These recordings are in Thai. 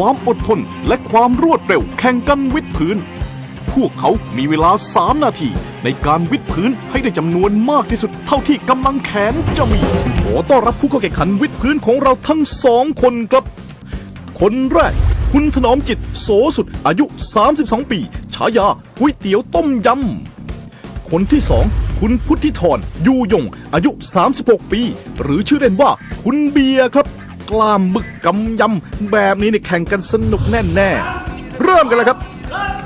ความอดทนและความรวดเร็วแข่งกันวิดพื้น พวกเขามีเวลา 3 นาที ในการวิดพื้นให้ได้จำนวนมากที่สุดเท่าที่กำลังแขนจะมี ขอต้อนรับผู้เข้าแข่งขันวิดพื้นของเราทั้งสองคนครับ คนแรก คุณถนอมจิต โสสุด อายุ 32 ปี ฉายาก๋วยเตี๋ยวต้มยำ คนที่สอง คุณพุทธิธรยูยง อายุ 36 ปี หรือชื่อเล่นว่าคุณเบียร์ครับ กล้ามบึกกำยำ แบบนี้นี่แข่งกันสนุกแน่แน่ๆเริ่มกันเลยครับ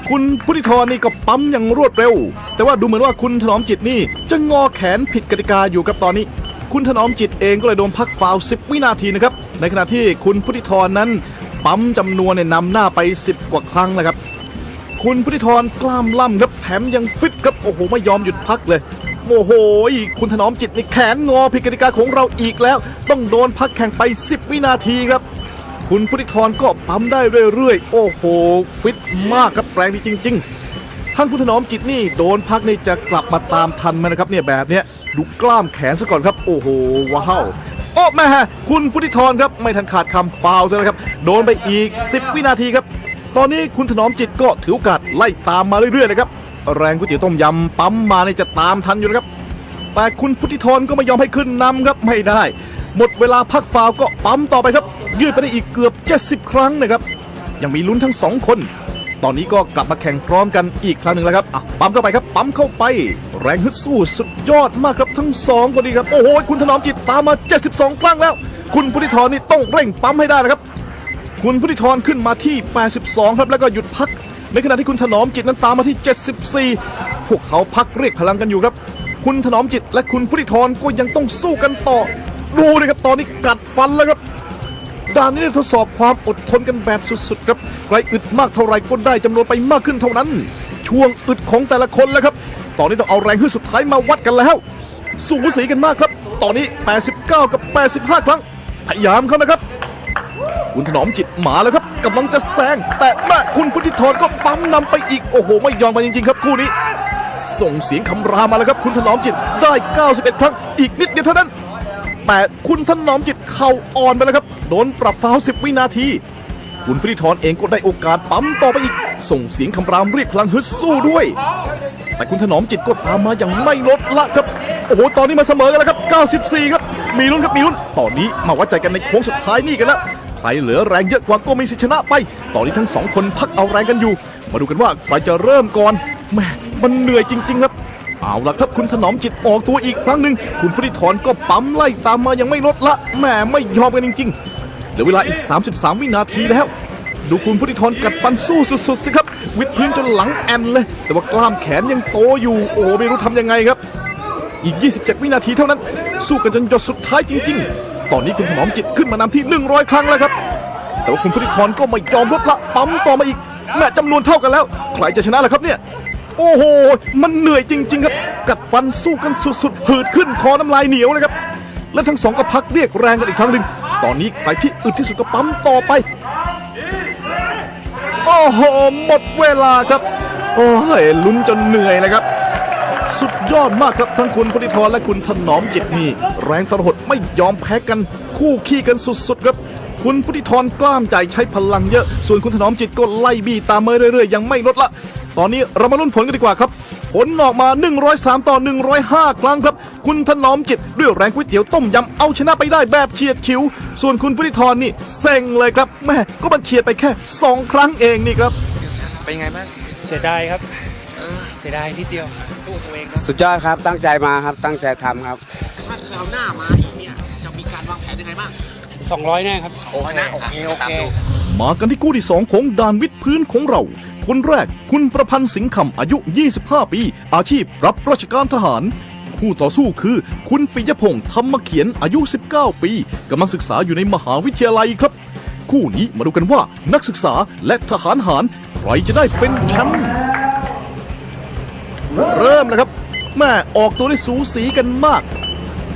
คุณพุทธิธรนี่ก็ปั๊มอย่างรวดเร็ว แต่ว่าดูเหมือนว่าคุณถนอมจิตนี่ จะงอแขนผิดกติกาอยู่ครับตอนนี้ คุณถนอมจิตเองก็เลยโดนพักฟาวล์10วินาทีนะครับ ในขณะที่คุณพุทธิธรนั้น ปั๊มจำนวนเนี่ยนำหน้าไป 10 กว่าครั้งแล้วครับคุณพุทธิธรกล้ามล่ำครับแถมยังฟิตครับโอ้โหไม่ยอมหยุดพักเลย โอ้โหคุณถนอมจิตในแขนงอผิดกติกาของเราอีกแล้ว ต้องโดนพักแข่งไป 10 วินาทีครับ คุณพุทธิธรก็ปั๊มได้เรื่อยๆ โอ้โห ฟิตมากครับแรงดีจริง ๆ ทั้งคุณถนอมจิตนี่โดนพักนี่จะกลับมาตามทันไหมนะครับเนี่ยแบบเนี้ยดูกล้ามแขนซะก่อนครับ โอ้โหว้าวโอ้แม่คุณพุทธิธรครับไม่ทันขาดคำฟาวซะแล้วครับ โดนไปอีก 10 วินาทีครับ ตอนนี้คุณถนอมจิตก็ถือโอกาสไล่ตามมาเรื่อยๆนะครับ แรงก๋วยเตี๋ยวต้มยำปั๊มมาในจะตามทันอยู่นะครับ แต่คุณพุทธิธรก็ไม่ยอมให้ขึ้นนำครับไม่ได้ หมดเวลาพักฟาวก็ปั๊มต่อไปครับ ยืดไปได้อีกเกือบ 70 ครั้งนะครับ ยังมีลุ้นทั้งสองคน ตอนนี้ก็กลับมาแข่งพร้อมกันอีกครั้งหนึ่งแล้วครับอะปั๊มเข้าไปครับ ปั๊มเข้าไป แรงฮึดสู้สุดยอดมากครับทั้งสองคนนี้ครับโอ้โหคุณถนอมจิตตามมา 72 ครั้งแล้ว คุณพุทธิธรนี่ต้องเร่งปั๊มให้ได้นะครับคุณพุทธิธรขึ้นมาที่ 82 ครับ แล้วก็หยุดพัก ในขณะที่คุณถนอมจิตนั้นตามมาที่ 74 พวกเขาพักเรียกพลังกันอยู่ครับ คุณถนอมจิตและคุณพุทธิธรก็ยังต้องสู้กันต่อ ดูเลยครับตอนนี้กัดฟันแล้วครับด่านนี้ได้ทดสอบความอดทนกันแบบสุดๆครับใครอึดมากเท่าไรก็ได้จำนวนไปมากขึ้นเท่านั้น ช่วงอึดของแต่ละคนแล้วครับ ตอนนี้ต้องเอาแรงขึ้นสุดท้ายมาวัดกันแล้ว สูสีกันมากครับ ตอนนี้ 89 กับ 85 ครั้งพยายามเขานะครับ คุณถนอมจิตหมาแล้วครับกำลังจะแซงแต่แม่คุณพุทธิธรก็ปั๊มนำไปอีกโอ้โห ไม่ยอมมาจริงๆครับคู่นี้ ส่งเสียงคำรามมาแล้วครับคุณถนอมจิตได้ 91 ครั้งอีกนิดเดียวเท่านั้น แต่คุณถนอมจิตเข่าอ่อนไปแล้วครับโดนปรับฟาวล์10 วินาที คุณพุทธิธรเองก็ได้โอกาสปั๊มต่อไปอีก ส่งเสียงคำรามเรียกพลังฮึดสู้ด้วย แต่คุณถนอมจิตก็ตามมาอย่างไม่ลดละครับโอ้โหตอนนี้มาเสมอกันแล้วครับ 94 ครับมีลุ้นครับมีลุ้นตอนนี้มาวัดใจกันในโค้งสุดท้ายนี่กันแล้ว ใครเหลือแรงเยอะกว่าก็มีสิทธิชนะไป ตอนนี้ทั้งสองคนพักเอาแรงกันอยู่ มาดูกันว่าใครจะเริ่มก่อนแหม่มันเหนื่อยจริง ๆ ครับ เอาละครับคุณถนอมจิตออกตัวอีกครั้งหนึ่งคุณพุทธิธรก็ปั๊มไล่ตามมายังไม่ลดละแหมไม่ยอมกันจริงๆเหลือเวลาอีก 33 วินาทีแล้ว ดูคุณพุทธิธรกัดฟันสู้สุดๆสิครับ วิดพื้นจนหลังแอนเลย แต่ว่ากล้ามแขนยังโตอยู่โอ้ไม่รู้ทำยังไงครับ อีก 27 วินาทีเท่านั้น สู้กันจนหยดสุดท้ายจริง ๆ ตอนนี้คุณถนอมจิตขึ้นมานำที่ 100 ครั้งแล้วครับ แต่ว่าคุณพุทธิธรก็ไม่ยอมลดละปั๊มต่อมาอีกแม่จำนวนเท่ากันแล้ว ใครจะชนะล่ะครับเนี่ย โอ้โห มันเหนื่อยจริง ๆ ครับ กัดฟันสู้กันสุดๆหืดขึ้นคอน้ำลายเหนียวเลยครับ และทั้งสองก็พักเรียกแรงกันอีกครั้งหนึ่งตอนนี้ใครที่อึดที่สุดก็ปั๊มต่อไปโอ้โหหมดเวลาครับ โอ้ยลุ้นจนเหนื่อยนะครับ สุดยอดมากครับทั้งคุณพุทธิธรและคุณถนอมจิตนี่แรงทรหดไม่ยอมแพ้กัน คู่ขี้กันสุดๆครับ คุณพุทธิธรกล้ามใจใช้พลังเยอะ ส่วนคุณถนอมจิตก็ไล่บี้ตามมาเรื่อยๆ ยังไม่ลดละ ตอนนี้เรามาลุ้นผลกันดีกว่าครับ ผลออกมา 103 ต่อ 105 ครั้งครับ คุณถนอมจิตด้วยแรงก๋วยเตี๋ยวต้มยำเอาชนะไปได้แบบเฉียดฉิว ส่วนคุณพุทธิธรนี่เซ็งเลยครับแม่ก็มันเฉียดไปแค่ 2 ครั้งเองนี่ครับ เป็นไงบ้างเสียดายครับ เสียดายนิดเดียวสู้ตัวเองครับสุดยอดครับตั้งใจมาครับตั้งใจทำครับ ถ้าคราวหน้ามาอีกเนี่ยจะมีการวางแผนยังไงบ้าง200แน่ครับโอเคโอเคโอเค มากันที่คู่ที่ 2 ของด่านวิดพื้นของเรา คนแรกคุณประพันธ์สิงห์คำอายุ 25 ปี อาชีพรับราชการทหาร คู่ต่อสู้คือ คุณปิยพงษ์ธรรมเขียนอายุ 19 ปีกำลังศึกษาอยู่ในมหาวิทยาลัยครับ คู่นี้มาดูกันว่านักศึกษาและทหารหารใครจะได้เป็นแชมป์ เริ่มแล้วครับแม่ออกตัวได้สูสีกันมาก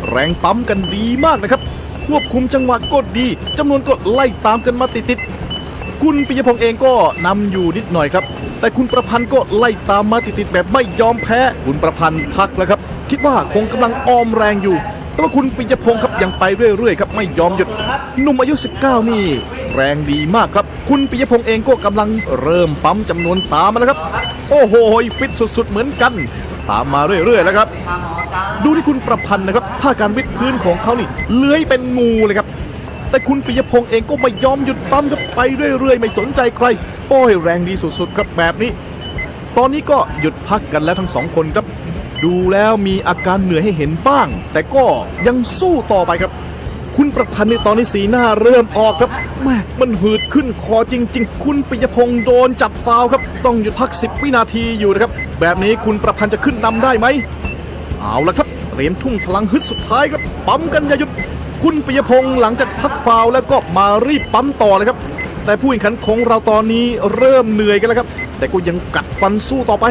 แรงปั๊มกันดีมากนะครับ ควบคุมจังหวะก็ดีจำนวนก็ไล่ตามกันมาติดๆคุณปิยพงษ์เองก็นำอยู่นิดหน่อยครับ แต่คุณประพันธ์ก็ไล่ตามมาติดๆแบบไม่ยอมแพ้ คุณประพันธ์พักแล้วครับ คิดว่าคงกำลังออมแรงอยู่แต่ว่าคุณปิยพงษ์ครับยังไปเรื่อยๆครับไม่ยอมหยุดหนุ่มอายุ 19 นี่ แรงดีมากครับ คุณปิยพงษ์เองก็กำลังเริ่มปั๊มจำนวนตามมาแล้วครับ โอ้โหฟิตสุดๆเหมือนกัน ตามมาเรื่อยๆแล้วครับ ดูที่คุณประพันธ์นะครับท่าการวิดพื้นของเขานี่เลื้อยเป็นงูเลยครับแต่คุณปิยพงษ์เองก็ไม่ยอมหยุดปั๊มครับไปเรื่อยๆ ไม่สนใจใคร โอ้ยแรงดีสุดๆครับแบบนี้ ตอนนี้ก็หยุดพักกันแล้วทั้งสองคนครับ ดูแล้วมีอาการเหนื่อยให้เห็นบ้าง แต่ก็ยังสู้ต่อไปครับ คุณประพันธ์ในตอนนี้สีหน้าเริ่มออกครับแม่มันหืดขึ้นคอจริง ๆ คุณปิยพงษ์โดนจับฟาวครับ ต้องหยุดพัก 10 วินาทีอยู่นะครับ แบบนี้คุณประพันธ์จะขึ้นนำได้ไหม เอาละครับ เตรียมทุ่มพลังฮึดสุดท้ายครับ ปั๊มกันอย่าหยุด คุณปิยพงษ์หลังจากพักฟาวแล้วก็มารีบปั๊มต่อเลยครับ แต่ผู้แข่งขันของเราตอนนี้เริ่มเหนื่อยกันแล้วครับ แต่ก็ยังกัดฟันสู้ต่อไป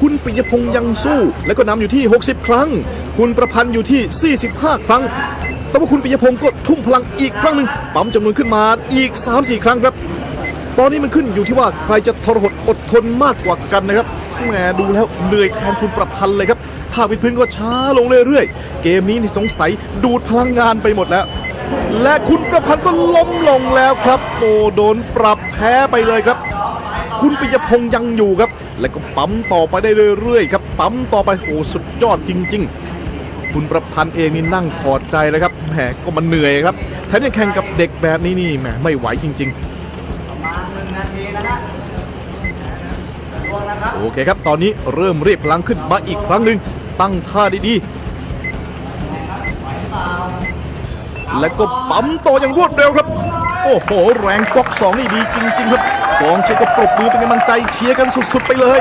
คุณปิยพงษ์ยังสู้ แล้วก็นำอยู่ที่ 60 ครั้ง คุณประพันธ์อยู่ที่ 45 ครั้ง แต่ว่าคุณปิยพงศ์ก็ทุ่มพลังอีกครั้งหนึ่งปั๊มจำนวนขึ้นมาอีก 3-4 ครั้งครับ ตอนนี้มันขึ้นอยู่ที่ว่าใครจะทรหดอดทนมากกว่ากันนะครับแหมดูแล้วเหนื่อยแทนคุณประพันธ์เลยครับท่าวิดพื้นก็ช้าลงเรื่อยๆ เกมนี้นี่สงสัยดูดพลังงานไปหมดแล้ว และคุณประพันธ์ก็ล้มลงแล้วครับโอ้โดนปรับแพ้ไปเลยครับ คุณปิยพงษ์ยังอยู่ครับ แล้วก็ปั๊มต่อไปได้เรื่อยๆครับ ปั๊มต่อไปโอ้สุดยอดจริง ๆ คุณประพันธ์เองนี่นั่งถอดใจเลยครับแหมก็มันเหนื่อยครับแถมยังแข่งกับเด็กแบบนี้นี่แหมไม่ไหวจริง ๆโอเคครับ ตอนนี้เริ่มเรียกพลังขึ้นมาอีกครั้งหนึ่งตั้งท่าดีๆ แล้วก็ปั๊มต่ออย่างรวดเร็วครับ โอ้โห แรงก๊อกสองนี่ดีจริง ๆ ครับกองเชียร์ก็ปรบมือเป็นกำลังใจเชียร์กันสุด ๆ ไปเลย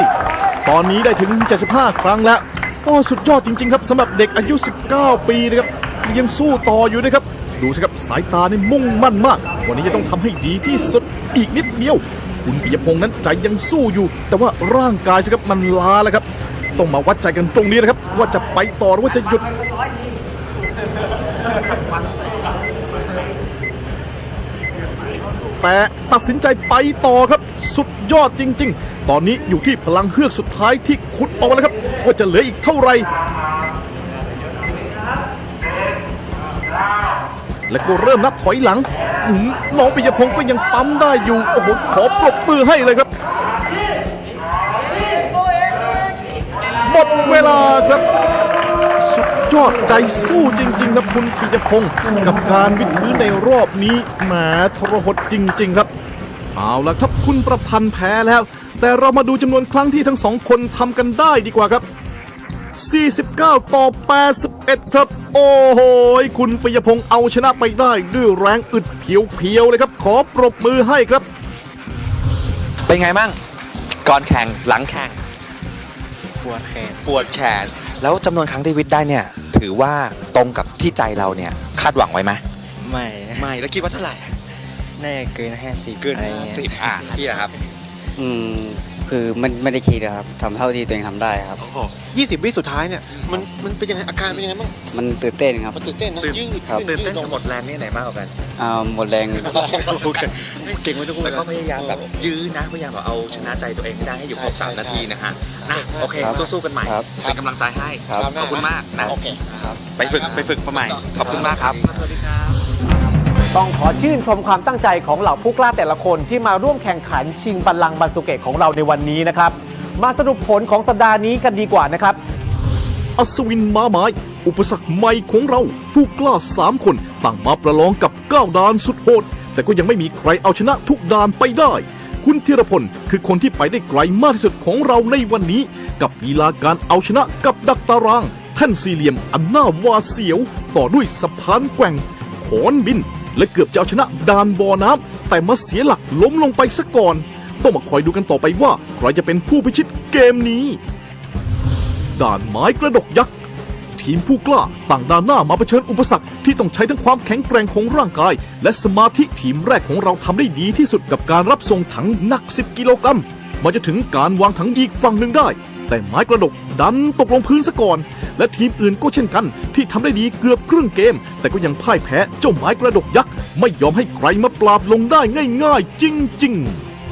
ตอนนี้ได้ถึง 75 ครั้งแล้ว โอ้สุดยอดจริง ๆ ครับสำหรับเด็กอายุ 19 ปีนะครับยังสู้ต่ออยู่นะครับ ดูสิครับสายตานี่มุ่งมั่นมาก วันนี้จะต้องทำให้ดีที่สุดอีกนิดเดียว คุณปิยพงษ์นั้นใจยังสู้อยู่ แต่ว่าร่างกายสิครับมันล้าแล้วครับ ต้องมาวัดใจกันตรงนี้นะครับ ว่าจะไปต่อหรือว่าจะหยุด แต่ตัดสินใจไปต่อครับ สุดยอดจริง ๆ ตอนนี้อยู่ที่พลังเฮือกสุดท้ายที่ขุดออกมาแล้วครับว่าจะเหลืออีกเท่าไหร่แล้วก็เริ่มนับถอยหลังอื้อหือน้องปิยพงศ์ก็ยังปั๊มได้อยู่ โอ้โห ขอปรบมือให้เลยครับ หมดเวลาครับ สุดยอดใจสู้จริงๆครับคุณปิยพงศ์กับการวิดพื้นในรอบนี้แหมทรหดจริง ๆ ครับเอาละครับคุณประพันธ์แพ้แล้ว แต่เรามาดูจำนวนครั้งที่ทั้งสองคนทำกันได้ดีกว่าครับ 49 ต่อ 81 ครับ โอ้โหคุณปิยพงศ์เอาชนะไปได้ด้วยแรงอึดเพียวๆเลยครับ ขอปรบมือให้ครับ เป็นไงบ้างก่อนแข่งหลังแข่งปวดแขนปวดแขน แล้วจำนวนครั้งที่วิทย์ได้เนี่ย ถือว่าตรงกับที่ใจเราเนี่ยคาดหวังไว้ไหมไม่ไม่แล้วคิดว่าเท่าไหร่แน่เกินห้าสิบเกินอะไรห้าเงี้ยสิบอะพี่อะครับ อืม คือมันไม่ได้คิดนะครับทำเท่าที่ตัวเองทำได้ครับ โอ้โหยี่สิบวิสุดท้ายเนี่ย มันมันเป็นยังไงอาการเป็นยังไงบ้างมันตื่นเต้นครับ มันตื่นเต้นนะตื่นยืดครับขึ้ตื่นเต้นยืดลกับงหมดแรงนี่ไหนมากกว่ากันอ่าหมดแรง โอเคเก่งไว้ทุกคนแล้วก็พยายามแบบยื้อนะพยายามแบบเอาชนะใจตัวเองให้ได้ให้อยู่ครบสามนาทีนะฮะนะโอเคครับสู้ๆกันใหม่ครับ เป็นกำลังใจให้ครับ ขอบคุณมากนะโอเค ไปฝึกไปฝึกมาใหม่ขอบคุณมากครับ ต้องขอชื่นชมความตั้งใจของเหล่าผู้กล้าแต่ละคนที่มาร่วมแข่งขันชิงบัลลังก์บันสุเกตของเราในวันนี้นะครับ มาสรุปผลของสัปดาห์นี้กันดีกว่านะครับ อัศวินมาไม้อุปสรรคใหม่ของเรา ผู้กล้าสามคนต่างมาประลองกับก้าวดานสุดโหด แต่ก็ยังไม่มีใครเอาชนะทุกดานไปได้ คุณธีรพลคือคนที่ไปได้ไกลมากที่สุดของเราในวันนี้ กับลีลาการเอาชนะกับดักตารางแท่นสี่เหลี่ยมอันน่าหวาดเสียว ต่อด้วยสะพานแกว่งขอนบิน และเกือบจะเอาชนะดานบ่อน้ำแต่มาเสียหลักล้มลงไปซะก่อน ต้องมาคอยดูกันต่อไปว่าใครจะเป็นผู้พิชิตเกมนี้ ด่านไม้กระดกยักษ์ทีมผู้กล้าต่างด่านหน้ามาเผชิญอุปสรรคที่ต้องใช้ทั้งความแข็งแกร่งของร่างกาย และสมาธิทีมแรกของเราทำได้ดีที่สุดกับการรับส่งถังหนัก 10 กิโลกรัมมาจะถึงการวางถังอีกฝั่งหนึ่งได้ แต่ไม้กระดกดันตกลงพื้นซะก่อน และทีมอื่นก็เช่นกัน ที่ทำได้ดีเกือบครึ่งเกม แต่ก็ยังพ่ายแพ้เจ้าไม้กระดกยักษ์ไม่ยอมให้ใครมาปราบลงได้ง่ายๆ จริง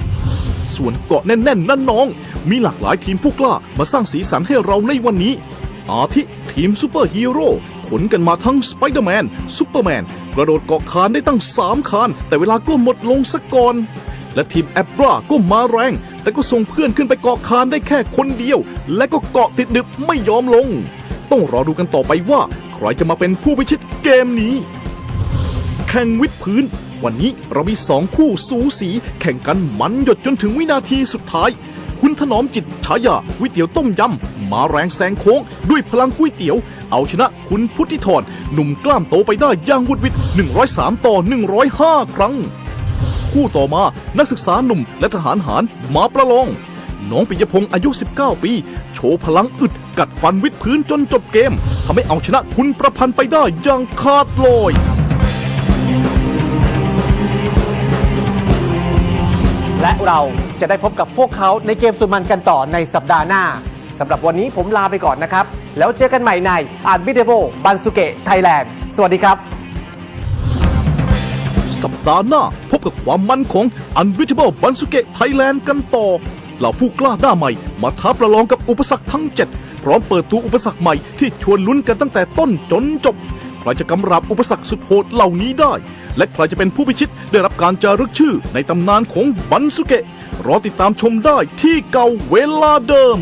ๆส่วนเกาะแน่น ๆ นั่นน้อง มีหลากหลายทีมผู้กล้ามาสร้างสีสันให้เราในวันนี้ อาทิทีมซูเปอร์ฮีโร่ขนกันมาทั้งสไปเดอร์แมนซูเปอร์แมนกระโดดเกาะคานได้ตั้ง 3 คาน แต่เวลาก็หมดลงซะก่อน และทีมแอบราก็มาแรง แต่ก็ส่งเพื่อนขึ้นไปเกาะคานได้แค่คนเดียว และก็เกาะติดดึบไม่ยอมลง ต้องรอดูกันต่อไปว่า ใครจะมาเป็นผู้พิชิตเกมนี้ แข่งวิดพื้น วันนี้เรามีสองคู่สูสีแข่งกันมันหยดจนถึงวินาทีสุดท้าย คุณถนอมจิตฉายาวยเตี๋ยวต้มยำมาแรงแซงโค้ง ด้วยพลังก๋วยเตี๋ยว เอาชนะคุณพุทธิธรหนุ่มกล้ามโตไปได้อย่างวุดวิด103 ต่อ 105 ครั้ง คู่ต่อมา นักศึกษาหนุ่มและทหารหารมาประลอง น้องปิยพงศ์อายุ 19 ปี โชว์พลังอึดกัดฟันวิดพื้นจนจบเกมทำให้เอาชนะคุณประพันธ์ไปได้อย่างขาดลอยและเราจะได้พบกับพวกเขาในเกมสุดมันกันต่อในสัปดาห์หน้าสำหรับวันนี้ผมลาไปก่อนนะครับ แล้วเจอกันใหม่ในอ่านบิเดโบบันสุเกะไทยแลนด์ สวัสดีครับ สัปดาห์หน้า พบกับความมันของ Unreachable b a n s u k e Thailand กันต่อ เหล่าผู้กล้าหน้าใหม่ มาท้าประลองกับอุปสรรคทั้ง 7 พร้อมเปิดตัวอุปสรรคใหม่ที่ชวนลุ้นกันตั้งแต่ต้นจนจบ ใครจะกำราบอุปสรรคสุดโหดเหล่านี้ได้ และใครจะเป็นผู้พิชิตได้รับการจารึกชื่อในตำนานของบันสุเกะรอติดตามชมได้ที่เก่าเวลาเดิม